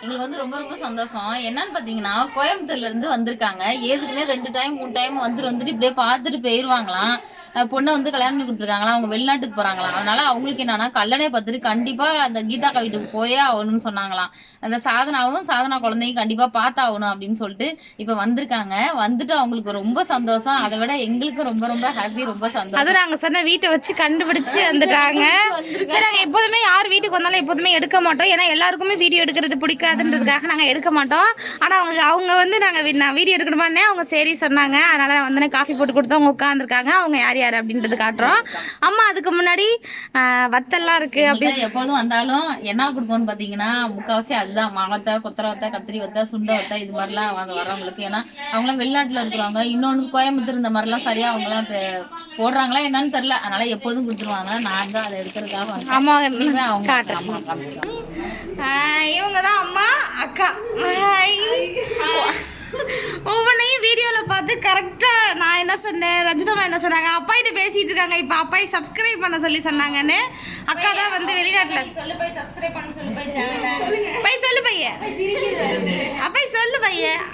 எங்களுக்கு வந்து ரொம்ப ரொம்ப சந்தோஷம். என்னன்னு பாத்தீங்கன்னா கோயம்புத்தூர்ல இருந்து வந்திருக்காங்க. ஏதுக்குன்னே ரெண்டு டைம் மூணு டைம் வந்துட்டு வந்துட்டு இப்படியே பார்த்துட்டு போயிருவாங்களாம். பொண்ணை வந்து கல்யாணம் பண்ணி கொடுத்துருக்காங்களா? அவங்க வெளிநாட்டுக்கு போறாங்களாம் அதனால அவங்களுக்கு என்னன்னா கல்லணை பார்த்துட்டு கண்டிப்பா அந்த கீதா வீட்டுக்கு போயே ஆகணும்னு சொன்னாங்களாம். அந்த சாதனாவும் சாதனா குழந்தையும் கண்டிப்பா பார்த்தாகணும் அப்படின்னு சொல்லிட்டு இப்ப வந்திருக்காங்க. வந்துட்டு அவங்களுக்கு ரொம்ப சந்தோஷம். அதை விட எங்களுக்கு ரொம்ப ரொம்ப ஹாப்பி ரொம்ப சந்தோஷம். அதுவும் நாங்க சொன்ன வீட்டை வச்சு கண்டுபிடிச்சு வந்துட்டாங்க. சரி நாங்க எப்போதுமே யார் வீட்டுக்கு வந்தாலும் எப்போதுமே எடுக்க மாட்டோம். ஏன்னா எல்லாருக்குமே வீடியோ எடுக்கிறது பிடிக்காதுன்றதுக்காக நாங்க எடுக்க மாட்டோம். ஆனா அவங்க அவங்க வந்து நாங்க வீடியோ எடுக்கணுமானே அவங்க சரி சொன்னாங்க. அதனால வந்து காஃபி போட்டு கொடுத்து அவங்க உட்காந்துருக்காங்க அவங்க யார் யார் அப்படின்றது காட்டுறோம். அம்மா அதுக்கு முன்னாடி வத்தல்லாம் இருக்கு அப்படி அப்படியே எப்போதும் வந்தாலும் என்ன கொடுப்போம்னு பாத்தீங்கன்னா முக்காவாசி அதுதான். மாவத்தை கொத்தரை வத்தை கத்திரி வத்தை சுண்டை வத்தை இது மாதிரிலாம் வந்து வரவங்களுக்கு. ஏன்னா அவங்களாம் வெளிநாட்டுல இருக்கிறவங்க. இன்னொன்று கோயம்புத்தூர் இந்த மாதிரிலாம் சரியா அவங்களாம் போடுறாங்களா என்னன்னு தெரியல. அதனால எப்போதும் கொடுத்துருவாங்க. நான் தான் அதை எடுக்கிறதுக்காக அம்மா அவங்க. இவங்க தான் அம்மா அக்கா. கரெக்டாக நான் என்ன சொன்னேன்? ரஞ்சிதம்மா என்ன சொன்னாங்க? அப்பாயிட்ட பேசிட்டு இருக்காங்க. இப்போ அப்பாய் சப்ஸ்கிரைப் பண்ண சொல்லி சொன்னாங்கன்னு. அக்கா தான் வந்து வெளிநாட்டில். சொல்லு போய் சப்ஸ்கிரைப் பண்ண சொல்லு போய் சேனலை பை சொல்லு பையன் அப்பாய் சொல்லு பையன்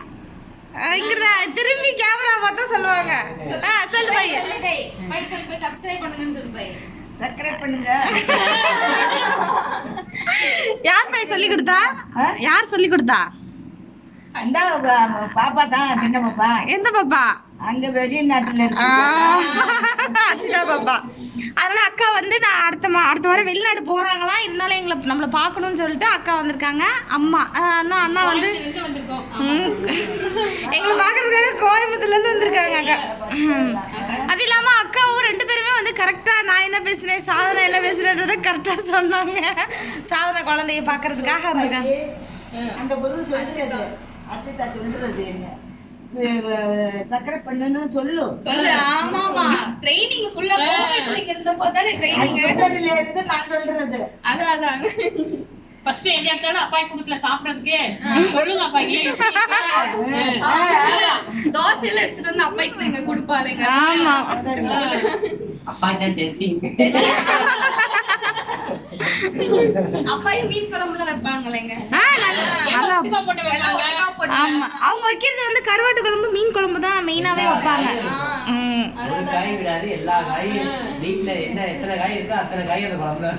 இங்கிட்ட திரும்பி கேமரா பார்த்தா சொல்லுவாங்க. ஆ சொல்லு பையன் சொல்லு போய் போய் சொல்லு போய் சப்ஸ்கிரைப் பண்ணுங்கன்னு சொல்லு போய் சப்ஸ்கிரைப் பண்ணுங்க. யார் பை சொல்லி கொடுத்தா? யார் சொல்லி கொடுத்தா? அந்த ப- பாப்பா தான் சின்ன பாப்பா. எந்த பாப்பா? அங்க வெளிநாட்டுல இருக்கு. பாப்பா. அதனால அக்கா வந்து நான் அடுத்த மா அடுத்த வாரம் வெளிநாடு போறாங்களா? இருந்தாலும் எங்களை நம்மளை பார்க்கணும்னு சொல்லிட்டு அக்கா வந்திருக்காங்க. அம்மா அண்ணா அண்ணா வந்து. எங்களை பார்க்கறதுக்காக கோயம்புத்தூர்ல இருந்து வந்திருக்காங்க அக்கா. அது இல்லாம அக்காவும் ரெண்டு பேருமே வந்து கரெக்டா நான் என்ன பேசுனேன் சாதனை என்ன பேசுறேன்றதை கரெக்டா சொன்னாங்க. சாதனை குழந்தைய பார்க்கறதுக்காக வந்திருக்காங்க. அந்த பொருள் சொல்றது அச்சிதா சொல்றது என்ன? சக்கரை பண்ணுன்னு சொல்லு. சொல்லு ஆமா ஆமா ட்ரைனிங் ஃபுல்லா கோவிட்ல இருந்த போதானே அது ட்ரைனிங் சொன்னதுல இருந்து நான் சொல்றது. அதான் அதான். ஃபர்ஸ்ட் எது எடுத்தாலும் அப்பாய் கொடுக்கல சாப்பிடறதுக்கு. சொல்லுங்க அப்பாய்க்கு தோசை எல்லாம் எடுத்துட்டு வந்து அப்பாய்க்கு எங்க கொடுப்பாளுங்க ஆமா அப்பாய் தான் டெஸ்டிங் மீன் குழம்புல வைப்பாங்களேங்க. ஆமா. அவங்க வைக்கிறது வந்து கருவாட்டு குழம்பு மீன் குழம்பு தான் மெயினாவே வைப்பாங்க. காய் விடாது எல்லா காயும். வீட்டுல என்ன எத்தனை காய் இருக்கோ அத்தனை காய் அந்த குழம்புல.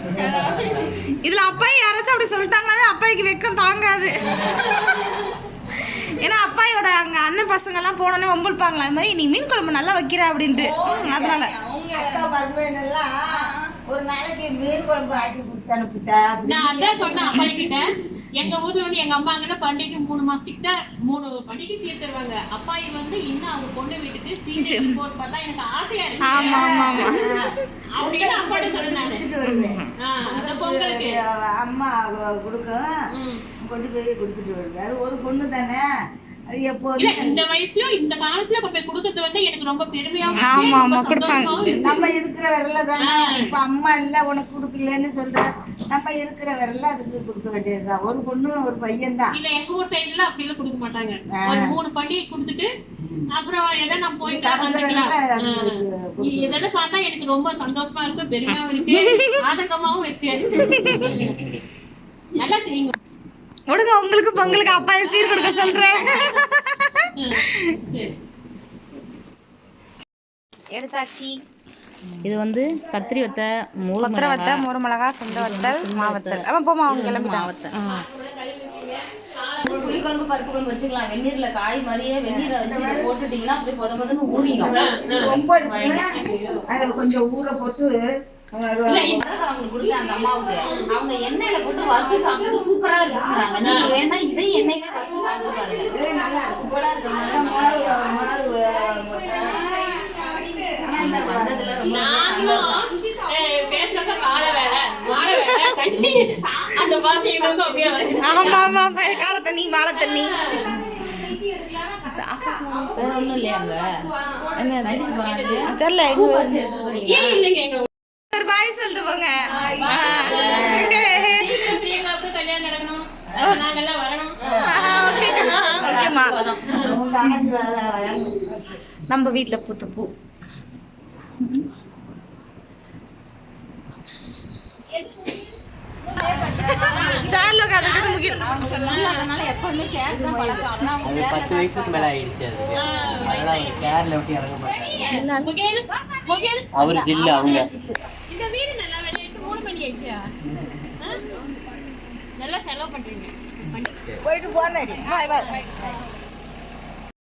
இதுல அப்பாய் யாராச்சும் அப்படி சொல்லிட்டாங்கன்னாவே அப்பாய்க்கு வெக்கம் தாங்காது. ஏன்னா அப்பாயோட அங்க அண்ணன் பசங்க எல்லாம் போனோன்னே வம்பிழுப்பாங்களா அது மாதிரி நீ மீன் குழம்பு நல்லா வைக்கிற அப்படின்ட்டு. அதனால. ஒரு நாளைக்கு மீன் குழம்பு ஆக்கி கொடுத்து அனுப்பிட்டா நான் அதான் சொன்னேன் அப்பாய் கிட்ட. எங்க ஊர்ல வந்து எங்க அம்மாங்கெல்லாம் பண்டிகை மூணு மாசத்துக்கிட்ட மூணு பண்டிகை சீர் தருவாங்க அப்பாய் வந்து இன்னும் அவங்க பொண்ணு வீட்டுக்கு சீர் போட்டு பார்த்தா எனக்கு ஆசையா இருக்கு. ஆமா ஆமா அப்படின்னு அப்பாட்ட சொன்னேன் பொங்கலுக்கு. அம்மா கொடுக்கும். கொண்டு போய் கொடுத்துட்டு வருது அது ஒரு பொண்ணு தானே. எப்போதும் இந்த வயசுல இந்த காலத்துல வந்து எனக்கு ரொம்ப பெருமையாவும் ஆமா, ஆமா, கொடுப்பாங்க. நம்ம இருக்கிற விரல தானே இப்ப அம்மா இல்ல உனக்கு கொடுக்கலன்னு சொல்ற நம்ம இருக்கிற விரல அதுக்கு கொடுக்க வேண்டியதுதான். ஒரு பொண்ணு ஒரு பையன் தான் இல்ல எங்க ஊர் சைடுல அப்படி எல்லாம் கொடுக்க மாட்டாங்க. ஒரு மூணு பண்டிகை கொடுத்துட்டு அப்புறம் எதை நான் ஆ. இதெல்லாம் பார்த்தா எனக்கு ரொம்ப சந்தோஷமா இருக்கு பெருமையாவும் இருக்கு ஆதங்கமாவும் இருக்கு. நல்லா செய்யுங்க. விடுங்க உங்களுக்கு பொங்கலுக்கு அப்பாயை சீர் கொடுக்க சொல்றேன். எடுத்தாச்சு. இது வந்து கத்திரி வத்தை மோர் கொத்தரை வத்தல் மோர் மிளகா சொந்த வத்தல் மாவத்தல். அவன் போமா அவங்க கிளம்பிட்டான் மாவத்தை புளிக்குழம்பு பருப்பு குழம்பு வச்சுக்கலாம். வெந்நீர்ல காய் மாதிரியே வெந்நீரை வச்சு இதை போட்டுட்டீங்கன்னா அப்படியே பொத பொதன்னு ஊறிடும். ரொம்ப இருக்குன்னா, அதை கொஞ்சம் ஊற போட்டு அஹ், அதான் அவங்களுக்கு கொடுத்தேன் அந்த அம்மாவுக்கு. அவங்க எண்ணெயில போட்டு வறுத்து சாப்பிட்டு சூப்பரா இருக்குங்கிறாங்க நீங்க வேணா இதே எண்ணெயில வறுத்து சாப்பிட்டு பாருங்க. இது நல்லா இருக்கும் சூப்பரா இருக்குங்க மாவு மாவு ஆனா இந்த வந்ததுல ரொம்ப நாங்களும் அஹ், பேசுறப்ப காலை வேலை மாலை வேலை கஞ்சி அந்த அப்படியே வருது ஆமா ஆமா ஆமா கால தண்ணி வாழை தண்ணி. வேற ஒண்ணும் இல்லையா அங்க? நஞ்சிட்டு போறாங்க. தெரியல ஒரு பாய் சொல்லிட்டு போங்க. நம்ம வீட்ல பூத்த பூ. முக்கியம் அவங்க முடியாதனால எப்பவுமே சேர் தான் பழக்கம் ஆனா அவங்க அது சேர்ல பத்து வயசுக்கு மேல ஆயிடுச்சு அதுக்கு. அதனால அவங்க சேர்ல விட்டு இறங்க மாட்டாங்க. முகேல் முகேல் அவர் ஜில்லு அவங்க. இந்த வீடு நல்லா விளையாட்டு மூணு மணி ஆயிடுச்சா? ஆ? நல்லா செலவு பண்றீங்க. போயிட்டு போனேன். பாய் பாய்